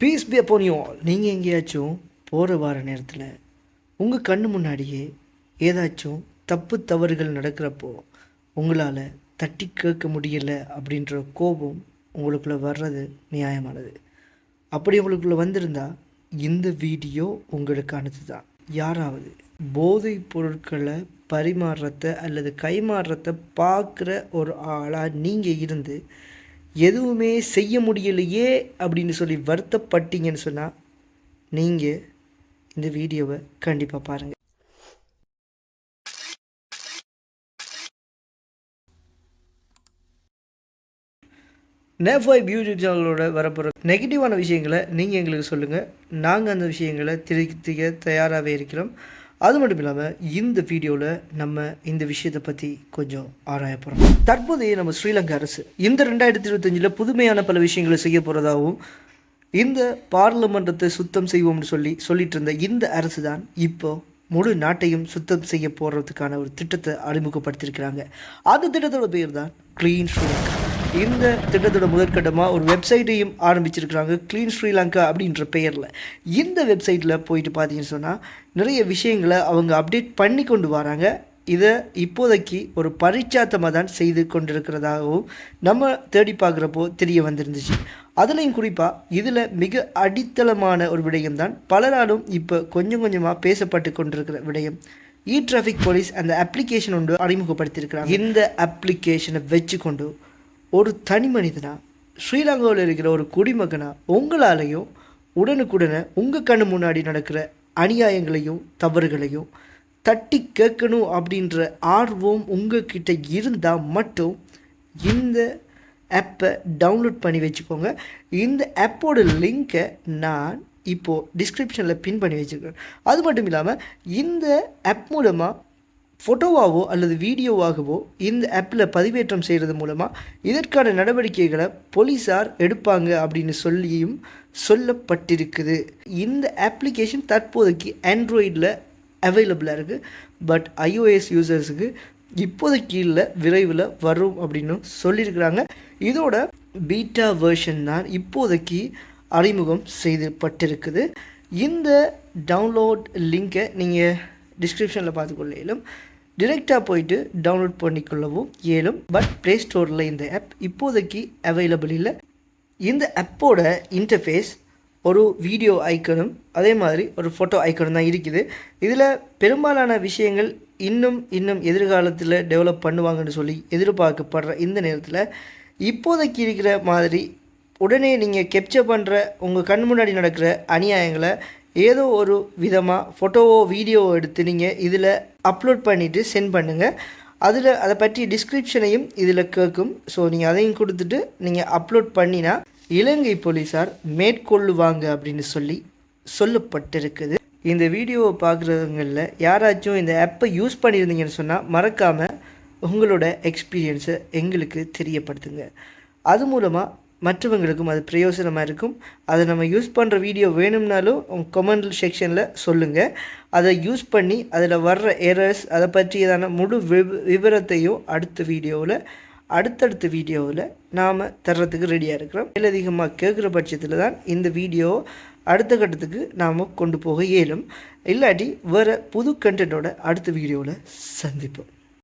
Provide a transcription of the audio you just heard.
Piece B அப்போ நீ நீங்கள் எங்கேயாச்சும் போகிற வார நேரத்தில் உங்கள் கண்ணு முன்னாடியே ஏதாச்சும் தப்பு தவறுகள் நடக்கிறப்போ உங்களால் தட்டி கேட்க முடியல அப்படின்ற கோபம் உங்களுக்குள்ளே வர்றது நியாயமானது. அப்படி உங்களுக்குள்ளே வந்திருந்தால் இந்த வீடியோ உங்களுக்கானது தான் யாராவது போதைப் பொருட்களை பரிமாறுறத அல்லது கைமாறுறத பார்க்குற ஒரு ஆளாக நீங்கள் இருந்து எதுவுமே செய்ய முடியலையே அப்படின்னு சொல்லி வருத்தப்பட்டீங்கன்னு சொன்னால் நீங்கள் இந்த வீடியோவை கண்டிப்பாக பாருங்கள் நேஃபாய் யூடியூப் சேனலோட வரப்போகிற நெகட்டிவான விஷயங்களை நீங்கள் எங்களுக்கு சொல்லுங்கள் நாங்கள் அந்த விஷயங்களை திருத்திக்க தயாராகவே இருக்கிறோம். அது மட்டும் இல்லாமல் இந்த வீடியோவில் நம்ம இந்த விஷயத்தை பற்றி கொஞ்சம் ஆராய போகிறோம் தற்போதைய நம்ம ஸ்ரீலங்கா அரசு இந்த ரெண்டாயிரத்தி இருபத்தஞ்சில் புதுமையான பல விஷயங்களை செய்ய போகிறதாகவும் இந்த பார்லிமெண்ட்டத்தை சுத்தம் செய்வோம்னு சொல்லி சொல்லிட்டு இருந்த இந்த அரசு தான் இப்போ முழு நாட்டையும் சுத்தம் செய்ய போகிறதுக்கான ஒரு திட்டத்தை அறிமுகப்படுத்தியிருக்கிறாங்க. அந்த திட்டத்தோட பேர் தான் க்ளீன் ஸ்ரீலங்கா. இந்த திட்டத்தோட முதற்கட்டமாக ஒரு வெப்சைட்டையும் ஆரம்பிச்சிருக்கிறாங்க க்ளீன் ஸ்ரீலங்கா அப்படின்ற பெயரில். இந்த வெப்சைட்டில் போயிட்டு பார்த்தீங்கன்னு சொன்னால் நிறைய விஷயங்களை அவங்க அப்டேட் பண்ணி கொண்டு வராங்க. இதை இப்போதைக்கு ஒரு பரிச்சாத்தமாக தான் செய்து கொண்டிருக்கிறதாகவும் நம்ம தேடி பார்க்குறப்போ தெரிய வந்திருந்துச்சு. அதுலேயும் குறிப்பாக இதில் மிக அடித்தளமான ஒரு விடயம் தான் பலராலும் இப்போ கொஞ்சம் கொஞ்சமாக பேசப்பட்டு கொண்டிருக்கிற விடயம். இ டிராஃபிக் போலீஸ் அந்த அப்ளிகேஷன் ஒன்று அறிமுகப்படுத்தியிருக்கிறாங்க. இந்த அப்ளிகேஷனை வச்சு கொண்டு ஒரு தனி மனிதனா ஸ்ரீலங்காவில் இருக்கிற ஒரு குடிமகனாக உங்களாலையும் உடனுக்குடனே உங்கள் கண்ணு முன்னாடி நடக்கிற அநியாயங்களையும் தவறுகளையும் தட்டி கேட்கணும் அப்படின்ற ஆர்வம் உங்ககிட்ட இருந்தால் மட்டும் இந்த ஆப்பை டவுன்லோட் பண்ணி வச்சுக்கோங்க. இந்த ஆப்போட லிங்க்கை நான் இப்போது டிஸ்கிரிப்ஷனில் பின் பண்ணி வச்சுருக்கேன். அது மட்டும் இல்லாமல் இந்த ஆப் மூலமாக ஃபோட்டோவாகவோ அல்லது வீடியோவாகவோ இந்த ஆப்பில் பதிவேற்றம் செய்கிறது மூலமாக இதற்கான நடவடிக்கைகளை போலீஸார் எடுப்பாங்க அப்படின்னு சொல்லியும் சொல்லப்பட்டிருக்குது. இந்த அப்ளிகேஷன் தற்போதைக்கு ஆண்ட்ராய்டில் அவைலபிளாக இருக்குது பட் ஐஓஎஸ் யூசர்ஸுக்கு இப்போதைக்கு இல்லை விரைவில் வரும் அப்படின்னு சொல்லியிருக்கிறாங்க. இதோட பீட்டா வேர்ஷன் தான் இப்போதைக்கு அறிமுகம் செய்யப்பட்டிருக்குது இந்த டவுன்லோட் லிங்கை நீங்கள் டிஸ்கிரிப்ஷனில் பார்த்துக்கொள்ளையிலும் டிரெக்டாக போயிட்டு டவுன்லோட் பண்ணிக்கொள்ளவும் இயலும். பட் ப்ளே ஸ்டோரில் இந்த ஆப் இப்போதைக்கு அவைலபிள் இல்லை. இந்த ஆப்போட இன்டர்ஃபேஸ் ஒரு வீடியோ ஐக்கனும் அதே மாதிரி ஒரு ஃபோட்டோ ஐக்கனும் தான் இருக்குது. இதில் பெரும்பாலான விஷயங்கள் இன்னும் இன்னும் எதிர்காலத்தில் டெவலப் பண்ணுவாங்கன்னு சொல்லி எதிர்பார்க்கப்படுற இந்த நேரத்தில் இப்போதைக்கு இருக்கிற மாதிரி உடனே நீங்கள் கெப்சர் பண்ணுற உங்கள் கண் முன்னாடி நடக்கிற அநியாயங்களை ஏதோ ஒரு விதமாக ஃபோட்டோவோ வீடியோவோ எடுத்து நீங்கள் இதில் அப்லோட் பண்ணிவிட்டு சென்ட் பண்ணுங்கள் அதில் அதை பற்றி டிஸ்கிரிப்ஷனையும் இதில் கேட்கும் ஸோ நீங்கள் அதையும் கொடுத்துட்டு நீங்கள் அப்லோட் பண்ணினா இலங்கை போலீஸார் மேற்கொள்ளுவாங்க அப்படின்னு சொல்லி சொல்லப்பட்டிருக்குது. இந்த வீடியோவை பார்க்குறவங்களில் யாராச்சும் இந்த ஆப்பை யூஸ் பண்ணியிருந்தீங்கன்னு சொன்னால் மறக்காமல் உங்களோட எக்ஸ்பீரியன்ஸை எங்களுக்கு தெரியப்படுத்துங்க. அது மூலமாக மற்றவங்களுக்கும் அது பிரயோஜனமாக இருக்கும். அதை நம்ம யூஸ் பண்ணுற வீடியோ வேணும்னாலும் உங்கள் கமெண்ட் செக்ஷனில் சொல்லுங்கள் அதை யூஸ் பண்ணி அதில் வர்ற எரர்ஸ் அதை பற்றியதான முழு விவரத்தையும் அடுத்த வீடியோவில் அடுத்தடுத்த வீடியோவில் நாம் தர்றதுக்கு ரெடியாக இருக்கிறோம். மேலதிகமாக கேட்குற பட்சத்தில் தான் இந்த வீடியோ அடுத்த கட்டத்துக்கு நாம் கொண்டு போக இயலும். இல்லாட்டி வேறு புது கண்டென்ட்டோட அடுத்த வீடியோவில் சந்திப்போம்.